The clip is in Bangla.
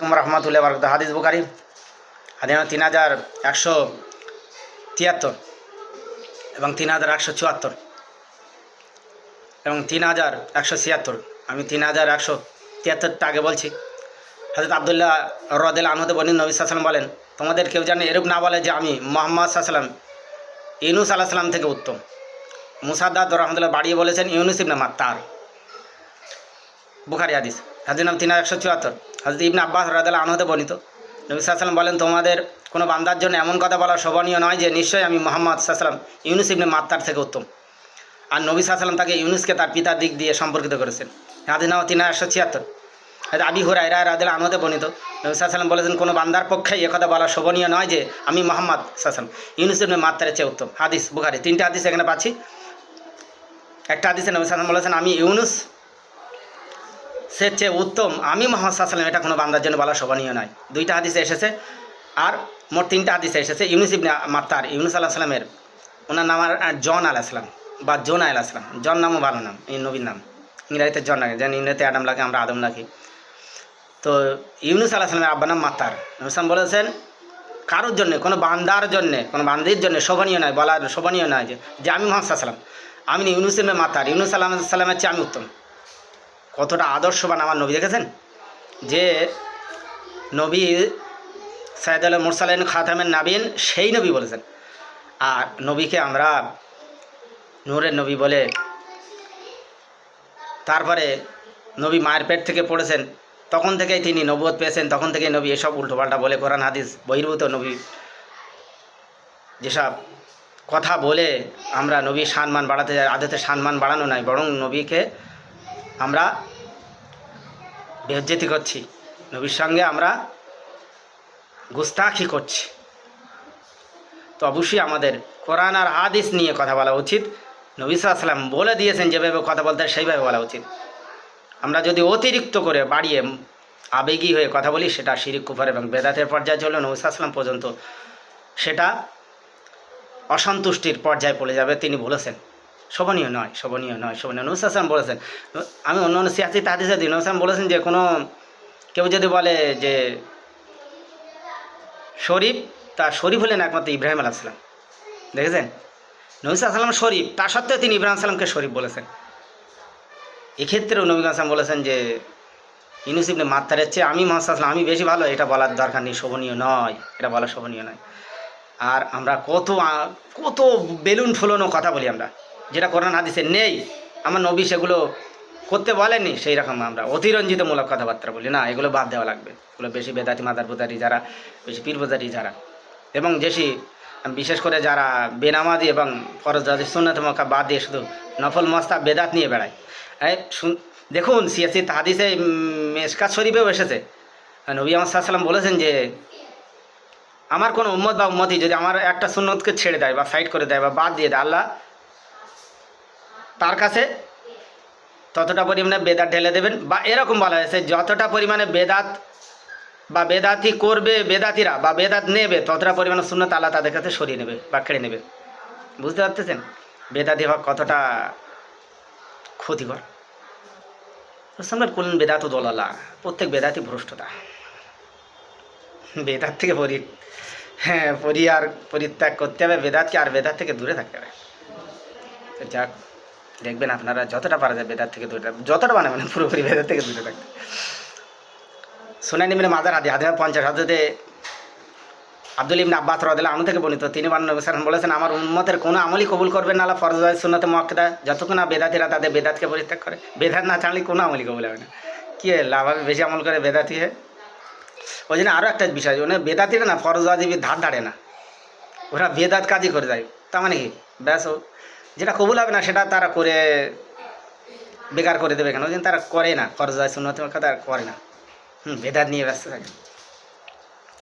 কুমার রহমতুল্লাহ বরকত হাদিস বুখারি, হাদিস তিন হাজার একশো তিয়াত্তর এবং তিন হাজার একশো চুয়াত্তর এবং তিন হাজার একশো ছিয়াত্তর। আমি তিন হাজার একশো তিয়াত্তরটা আগে বলছি। হজরত আবদুল্লাহ রদেল আনহদে বনি নবী সাল্লাম বলেন, তোমাদের কেউ জানে এরূপ না বলে যে আমি মোহাম্মদ সাল্লাম ইউনুস আল্লাহ সাল্লাম থেকে উত্তম? মুসাদ্দাদ রহমতুল্লাহ বাড়িয়ে বলেছেন ইউনুস ইবনে মাত্তার। বুখারি হাদিস হাদিস নাম তিন হাজার একশো চুয়াত্তর। হাজরত ইবনে আব্বাস রাদাল আনহতে বর্ণিত। নবী সাল্লাম বলেন, তোমাদের কোনো বান্দার জন্য এমন কথা বলা শোভনীয় নয় যে, নিশ্চয়ই আমি মোহাম্মদ সাল্লাম ইউনুস ইবনে মাত্তার থেকে উত্তম। আর নবী সাল্লাম তাকে ইউনুসকে তার পিতার দিক দিয়ে সম্পর্কিত করেছেন। হাদিস তিন একশো ছিয়াত্তর। আবি হুরা এরা রাদিল আনহতে বর্ণিত, নবী সাল্লাম বলেছেন, কোনো বান্দার পক্ষে কথা বলা শোভনীয় নয় যে, আমি মোহাম্মদ সাল্লাম ইউনুস ইবনে মাত্তারের চেয়ে উত্তম। হাদিস বুখারি, তিনটে হাদিস এখানে পাচ্ছি। একটা হাদিসে নবী সাল্লাম বলেছেন, আমি ইউনুস সে চেয়ে উত্তম। আমি মোহাম্মদ সাল্লাম এটা কোনো বান্দার জন্য বলা শোভনীয় নয়। দুইটা হাদিসে এসেছে, আর মোট তিনটা হাদিসে এসেছে, ইউনুস ইবনে মাত্তার, ইউনুস আল্লাহ সাল্লামের ওনার নাম আর জন আলাহ সালাম, বা জন আলাহ সালাম। জন নামও ভালো নাম, এই নবীর নাম। ইংরাজিতে জন লাগে যেন ইংরেজিতে আদম লাগে, আমরা আদম রাখি তো ইউনুস আল্লাহ সালামের আব্বা নাম মাত্তার। নবীলাম বলেছেন, কারোর জন্য, কোনো বান্দার জন্যে, কোনো বান্দির জন্য শোভনীয় নয়, বলার শোভনীয় নয় যে আমি মোহাম্মদ সাল্লাম আমি ইউনুস ইবনে মাত্তার, ইউনুস আল্লাহ সাল্লামের চেয়ে আমি উত্তম। কতটা আদর্শবান আমার নবী, দেখেছেন? যে নবী সাইদ আল মুরসালাইন খাতামের নাবিন, সেই নবী বলেছেন। আর নবীকে আমরা নূরের নবী বলে তারপরে নবী মায়ের পেট থেকে পড়েছেন, তখন থেকেই তিনি নবুয়ত পেয়েছেন, তখন থেকেই নবী এসব উল্টোপাল্টা বলে কোরআন, হাদিস বহির্ভূত নবী যেসব কথা বলে আমরা নবীর সম্মান বাড়াতে যাই আদতে সম্মান বাড়ানো নাই, বরং নবীকে আমরা বেহজ্জেতি করছি। নবীর সঙ্গে আমরা গুস্তাখি করছি। তো অবশ্যই আমাদের কোরআন আর হাদিস নিয়ে কথা বলা উচিত। নবী সাল্লাম বলে দিয়েছেন, যেভাবে কথা বলতে সেইভাবে বলা উচিত। আমরা যদি অতিরিক্ত করে বাড়িয়ে আবেগী হয়ে কথা বলি, সেটা শিরিক, কুফার এবং বেদাতের পর্যায়ে চলে নবী সাল্লাম পর্যন্ত সেটা অসন্তুষ্টির পর্যায়ে পড়ে যাবে, তিনি বলেছেন। শোভনীয় নয় শোভনীয় নয়, শোভনীয় নবী সাল্লাম বলেছেন, আমি অন্য অন্য সিয়াসি দিন নবী সাল্লাম বলেছেন যে, কোনো কেউ যদি বলে যে, শরীফ তা শরীফ হলেন একমাত্র ইব্রাহিম আলাহিসাল্লাম দেখেছেন? নবী সাল্লাম শরীফ তা সত্ত্বেও তিনি ইব্রাহিম সাল্লামকে শরীফ বলেছেন। এক্ষেত্রেও নবী আসলাম বলেছেন যে, ইউনুস ইবনে মাত্তারের চেয়ে আমি মহাসাল্লাম আমি বেশি ভালো, এটা বলার দরকার নেই, শোভনীয় নয়, এটা বলা শোভনীয় নয়। আর আমরা কত কত বেলুন ফুলনো কথা বলি আমরা। যেটা কোরআন হাদিসে নেই, আমার নবী সেগুলো করতে বলেনি, সেই রকম আমরা অতিরঞ্জিতমূলক কথাবার্তা বলি। না, এগুলো বাদ দেওয়া লাগবে। এগুলো বেশি বেদাতি, মাদার পূজারি যারা, বেশি পীর পূজারি যারা। এবং বেশি বিশেষ করে যারা বেনামাজি এবং ফরজাদি সুন্নত মক্কা বাদ দিয়ে শুধু নফল মস্তা বেদাত নিয়ে বেড়ায়। দেখুন সিয়াসি হাদিসে মেসকাত শরীফেও এসেছে। নবী আমার সাল্লাম বলেছেন যে, আমার কোনো উম্মত বা উম্মতি যদি আমার একটা সুন্নতকে ছেড়ে দেয় বা সাইড করে দেয় বা বাদ দিয়ে দেয়, আল্লাহ তার কাছে ততটা পরিমাণে বেদাত ঢেলে দেবেন বা এরকম বলা হয়েছে, যতটা পরিমাণে বেদাত বা বেদাতি করবে বেদাতিরা বা বেদাত নেবে, ততটা পরিমাণে শূন্য তালা তাদের কাছে সরিয়ে নেবে বা কেড়ে নেবে। বুঝতে পারতেছেন? বেদাতি হওয়া কতটা ক্ষতিকর? রসমের করলেন বেদাত দলালা, প্রত্যেক বেদাতি ভ্রষ্টতা। বেদাত থেকে পরি হ্যাঁ পরি আর পরিত্যাগ করতে হবে, বেদাতকে আর বেদাত থেকে দূরে থাকতে হবে। যাক দেখবেন আপনারা যতটা পারা যায় বেদাত থেকে দূরে থাকবে যতটা মানে মানে পুরোপুরি বেদার থেকে দূরে থাকতে সোনাই নিমিনে মাদার হাদি হাদিমা পঞ্চাশ হাজতে আব্দুল ইবনে আব্বাস রদিল্লা আনু থেকে বর্ণিত। তিনি বান্ন বলেছেন, আমার উন্মতের কোনো আমলই কবুল করবেন না, আল্লাহ ফরজ সুন্নতে মক্কেদা যতক্ষণ না বেদাতিরা তাদের বেদাতকে পরিত্যাগ করে, বেদাত না জানলে কোনো আমলই কবুল হবে না। কী লাভ হবে, বেশি আমল করে বেদাতি হয়ে ওই জন্য আরও একটা বিষয় ওনে বেদাতিরা না, ফরজ ওয়াজিবি ধার ধারে না। ওরা বেদাত কাজই করে যায়। তার মানে কি? ব্যাস যেটা কবুল হবে না, সেটা তারা করে বেকার করে দেবে কেন? কিন্তু তারা করে না। ফরজ ওয়াজিব সুন্নতে মক্কেদা তারা করে না। হুম, বেদাত নিয়ে ব্যস্ত থাকে।